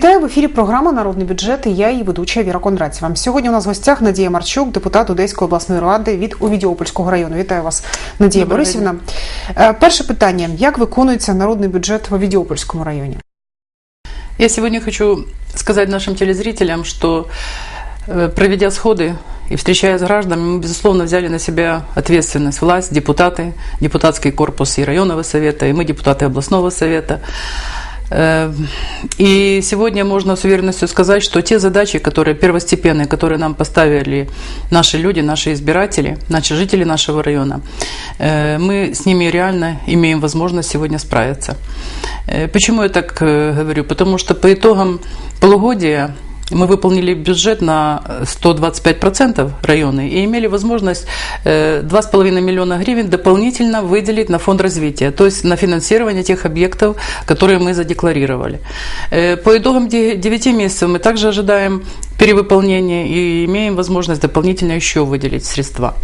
Вітаю в ефірі. Програма Народний бюджет. і Я її ведуча Віра Кондратєва. Сьогодні у нас в гостях Надія Марчук, депутат Одеської обласної ради від Увідіопольського району. Вітаю вас, Надія Доброго Борисівна. Е, Перше питання: як виконується народний бюджет в Увідіопольському районі? Я сегодня хочу сказать нашим телезрителям, что э, проведя сходы и встречаясь с гражданами, мы, безусловно, взяли на себя ответственность. Власть, депутаты, депутатский корпус и районного совета, и мы, депутаты областного совета. Э, И сегодня можно с уверенностью сказать, что те задачи, которые первостепенные, которые нам поставили наши люди, наши избиратели, наши жители нашего района, э, мы с ними реально имеем возможность сегодня справиться. Э, Почему я так говорю? Потому что по итогам полугодия мы выполнили бюджет на 125% районы и имели возможность э, 2,5 миллиона гривен дополнительно выделить на фонд развития, то есть на финансирование тех объектов, которые мы задекларировали. Э, По итогам 9 месяцев мы также ожидаем перевыполнения и имеем возможность дополнительно еще выделить средства.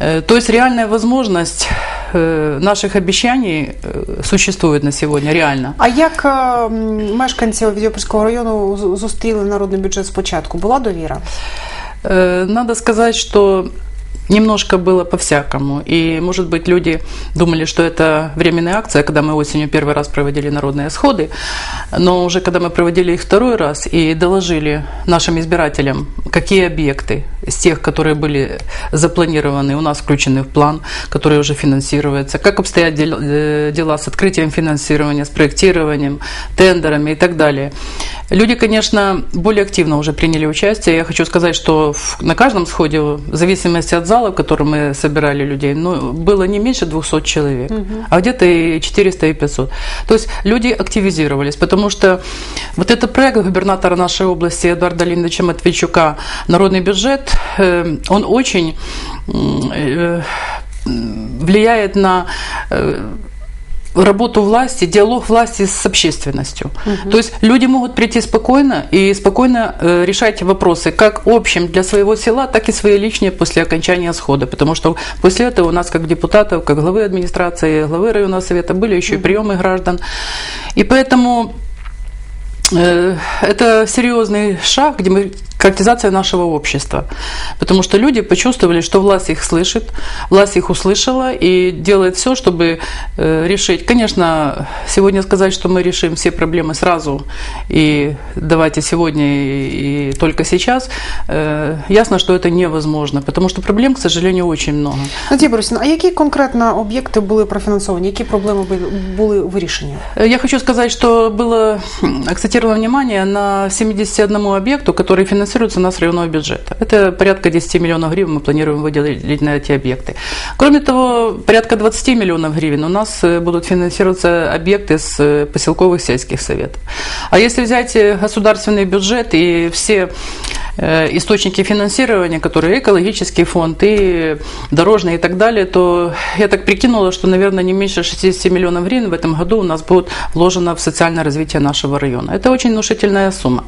Э, То есть реальная возможность э, наших обещаний э, существует на сегодня, реально. А як е, м, мешканці Увідіопольського району з- зустріли народний бюджет спочатку? Була довіра? Э, Надо сказать, что немножко было по-всякому. И, может быть, люди думали, что это временная акция, когда мы осенью первый раз проводили народные сходы. Но уже когда мы проводили их второй раз и доложили нашим избирателям, какие объекты из тех, которые были запланированы, у нас включены в план, который уже финансируется, как обстоят э, дела с открытием финансирования, с проектированием, тендерами и так далее. Люди, конечно, более активно уже приняли участие. Я хочу сказать, что на каждом сходе, в зависимости от зала, в котором мы собирали людей, ну, было не меньше 200 человек, а где-то и 400, и 500. То есть люди активизировались, потому что вот этот проект губернатора нашей области Эдуарда Леонидовича Матвейчука «Народный бюджет», э, он очень э, влияет на э, работу власти, диалог власти с общественностью. То есть люди могут прийти спокойно и спокойно э, решать вопросы как общим для своего села, так и свои личные после окончания схода. Потому что после этого у нас как депутатов, как главы администрации, главы районного совета были еще и приемы граждан. И поэтому Это серьезный шаг, демократизация нашего общества. Потому что люди почувствовали, что власть их слышит, власть их услышала и делает все, чтобы э, решить. Конечно, сегодня сказать, что мы решим все проблемы сразу и давайте сегодня и, и только сейчас, э, ясно, что это невозможно, потому что проблем, к сожалению, очень много. Надія Борисівна, а які конкретно об'єкти були профінансовані? Які проблеми ви- були вирішені? Э, Я хочу сказать, что было м, акцентировано внимание на 71 объекту, который финансируется у нас районного бюджета. Это порядка 10 миллионов гривен мы планируем выделить на эти объекты. Кроме того, порядка 20 миллионов гривен у нас э, будут финансироваться объекты с э, поселковых сельских советов. А если взять э, государственный бюджет и все источники финансирования, которые экологический фонд и дорожный и так далее, то я так прикинула, что, наверное, не меньше 60 миллионов гривен в этом году у нас будет вложено в социальное развитие нашего района. Это очень внушительная сумма.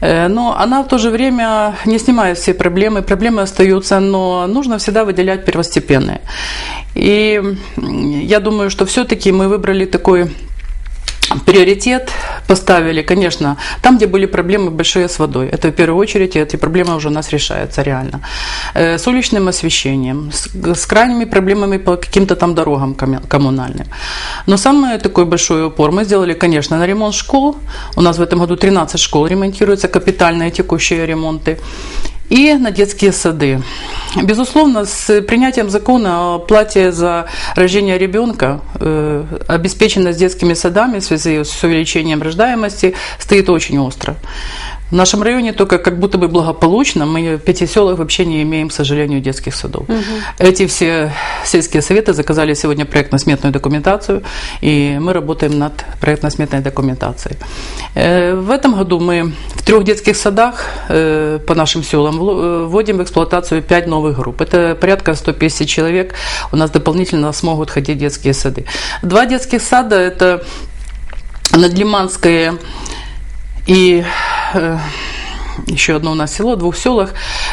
Э, Но она в то же время не снимает все проблемы, проблемы остаются, но нужно всегда выделять первостепенные. И я думаю, что все-таки мы выбрали такой приоритет поставили, конечно, там, где были проблемы большие с водой. Это в первую очередь, эти проблемы уже у нас решаются реально. Э, С уличным освещением, с, с крайними проблемами по каким-то там дорогам комму- коммунальным. Но самый такой большой упор мы сделали, конечно, на ремонт школ. У нас в этом году 13 школ ремонтируются, капитальные текущие ремонты и на детские сады. Безусловно, с принятием закона о плате за рождение ребенка, э, обеспеченность детскими садами в связи с увеличением рождаемости стоит очень остро. В нашем районе только как будто бы благополучно, мы в пяти селах вообще не имеем, к сожалению, детских садов. Эти все сельские советы заказали сегодня проектно-сметную документацию, и мы работаем над проектно-сметной документацией. Э, В этом году мы в трех детских садах э, по нашим селам э, вводим в эксплуатацию 5 новых групп. Это порядка 150 человек. У нас дополнительно смогут ходить в детские сады. Два детских сада – это Надлиманское и еще одно у нас село, в двух селах,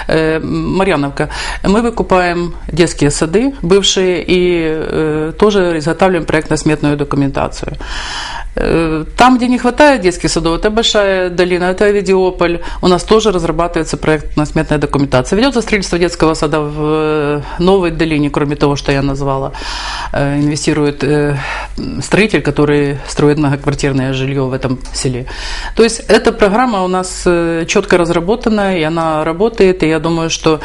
э, Марьяновка. Мы выкупаем детские сады бывшие и э, тоже изготавливаем проектно-сметную документацию. Э, Там, где не хватает детских садов, это Большая долина, это Авидиополь. У нас тоже разрабатывается проектно-сметная документация. Ведется строительство детского сада в э, новой долине, кроме того, что я назвала. Э, Инвестирует строитель, который строит многоквартирное жилье в этом селе. То есть эта программа у нас четко разработана, и она работает. И я думаю, что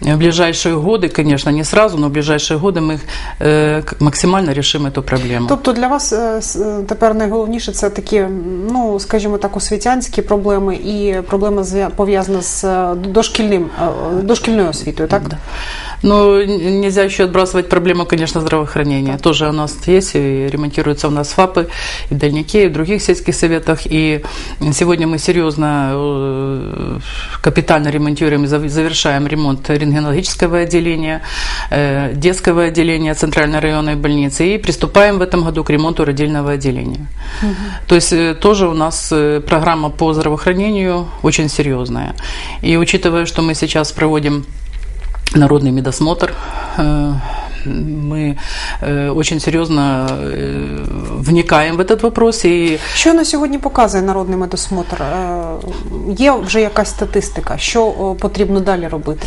в ближайшие годы, конечно, не сразу, но в ближайшие годы мы э, к- максимально решим эту проблему. Тобто для вас е, с- е, тепер найголовніше це такі, ну скажімо так, освітянські проблеми і проблема зв'я- пов'язана з е, дошкільним е, дошкільною освітою, так? Да. Ну, нельзя еще отбрасывать проблему, конечно, здравоохранения. Тоже у нас есть, и ремонтируются у нас ФАПы, и в Дальнике, и в других сельских советах. И сегодня мы серьезно, э, капитально ремонтируем и зав- завершаем ремонт рентгенологического отделения, э, детского отделения Центральной районной больницы и приступаем в этом году к ремонту родильного отделения. То есть э, тоже у нас программа по здравоохранению очень серьезная. И учитывая, что мы сейчас проводим народный медосмотр. Э, Мы э, очень серьезно э, вникаем в этот вопрос и Що на сьогодні показує народний медосмотр? Е, Є вже якась статистика, що о, потрібно далі робити?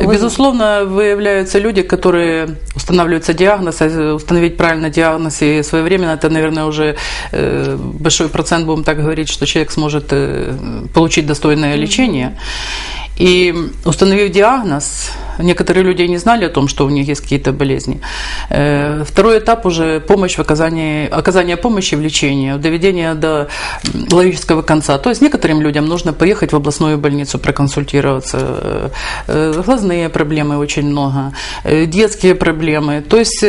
Ви- Безусловно, выявляются люди, которые устанавливается диагноз, а установить правильно диагноз и своевременно, это, наверное, уже э, большой процент, будем так говорить, что человек сможет э, получить достойное лечение. И установив диагноз, некоторые люди не знали о том, что у них есть какие-то болезни. Э, Второй этап уже помощь в оказании, оказание помощи в лечении, доведение до логического конца. То есть некоторым людям нужно поехать в областную больницу проконсультироваться. Э, э, Глазные проблемы очень много, детские проблемы. То есть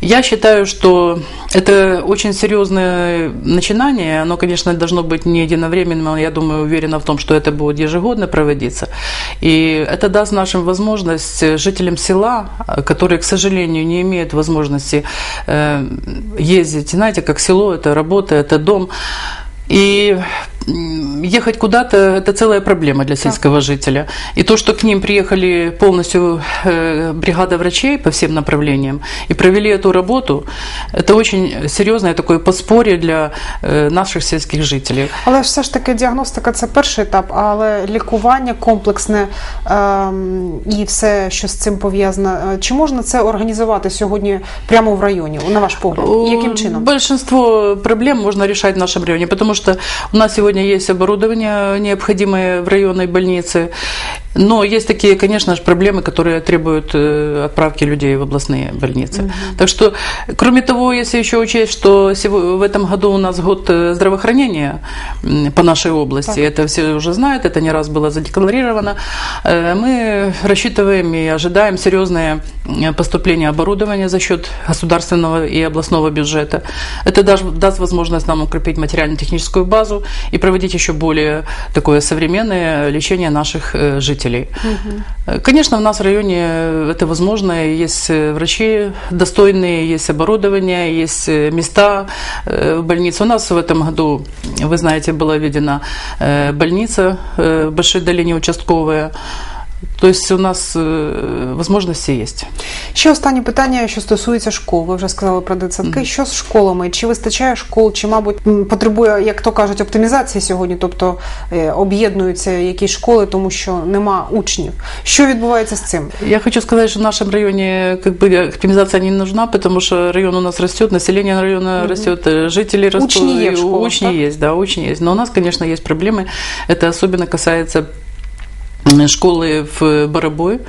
я считаю, что это очень серьезное начинание. Оно, конечно, должно быть не единовременным. Я думаю, уверена в том, что это будет ежегодно проводиться. И это даст нашим возможность жителям села, которые, к сожалению, не имеют возможности э, ездить. Знаете, как село, это работа, это дом. И ехать куда-то – это целая проблема для сельского жителя. И то, что к ним приехали полностью э, бригада врачей по всем направлениям и провели эту работу, это очень серьезное такое подспорье для э, наших сельских жителей. Але ж все ж таки діагностика це перший етап, але лікування комплексне ем, і все, що з цим пов'язано. Е, Чи можна це організувати сьогодні прямо в районі, на ваш погляд? І яким чином? Большинство проблем можно решать в нашем районе, потому что у нас сегодня Есть оборудование необходимое в районной больнице, но есть такие, конечно же, проблемы, которые требуют э, отправки людей в областные больницы. Так что, кроме того, если еще учесть, что в этом году у нас год э, здравоохранения по нашей области, это все уже знают, это не раз было задекларировано, э, мы рассчитываем и ожидаем серьезное поступление оборудования за счет государственного и областного бюджета. Это даст, даст возможность нам укрепить материально-техническую базу и проводить еще более такое современное лечение наших э, жителей. Э, Конечно, в нас в районе это возможно. Есть э, врачи достойные, есть оборудование, есть э, места э, в больнице. У нас в этом году, вы знаете, была введена э, больница э, в Большой долине участковая. То есть у нас э, возможности есть. Ще останнє питання, що стосується школ. Ви вже сказали про дитсадки. Що з школами? Чи вистачає школ, чи, мабуть, м, потребує, як то кажуть, оптимізації сьогодні, тобто е, об'єднуються якісь школи, тому що нема учнів. Що відбувається з цим? Я хочу сказать, что в нашем районе как бы оптимизация не нужна, потому что район у нас растет, население района растет, э, жители растут. Учни есть в и школах, Учни да? есть, да, учни есть. Но у нас, конечно, есть проблемы. Это особенно касается м, школы в Барабое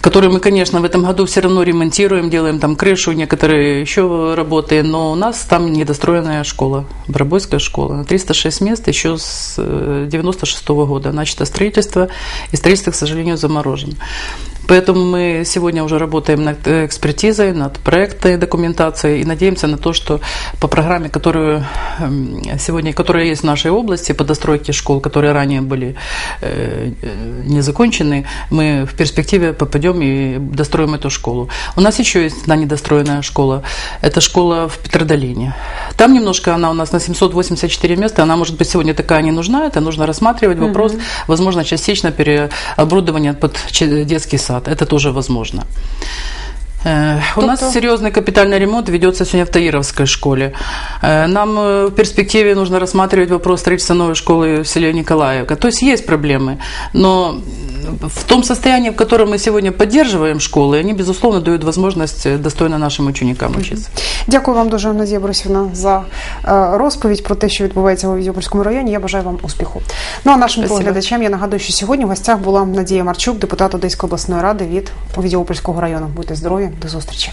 которые мы, конечно, в этом году все равно ремонтируем, делаем там крышу, некоторые еще работы, но у нас там недостроенная школа, Барабойская школа, на 306 мест еще с э, 96 года начато строительство, и строительство, к сожалению, заморожено. Поэтому мы сегодня уже работаем над экспертизой, над проектной документацией и надеемся на то, что по программе, которую эм, сегодня, которая есть в нашей области по достройке школ, которые ранее были э, э, не закончены, мы в перспективе попадем и достроим эту школу. У нас еще есть одна недостроенная школа. Это школа в Петродолине. Там немножко она у нас на 784 места. Она, может быть, сегодня такая не нужна. Это нужно рассматривать вопрос. Возможно, частично переоборудование под детский сад. Это тоже возможно. Э, У нас серьезный капитальный ремонт ведется сегодня в Таировской школе. Э, Нам э, в перспективе нужно рассматривать вопрос строительства новой школы в селе Николаевка. То есть есть проблемы, но в том состоянии, в котором мы сегодня поддерживаем школы, они, безусловно, дают возможность э, достойно нашим ученикам учиться. Дякую вам дуже, Надія Борисівна, за е, розповідь про те, що відбувається у Відьопольському районі. Я бажаю вам успіху. Ну а нашим Спасибо. телеглядачам я нагадую, що сьогодні в гостях була Надія Марчук, депутат Одеської обласної ради від Відьопольського району. Будьте здорові, до зустрічі.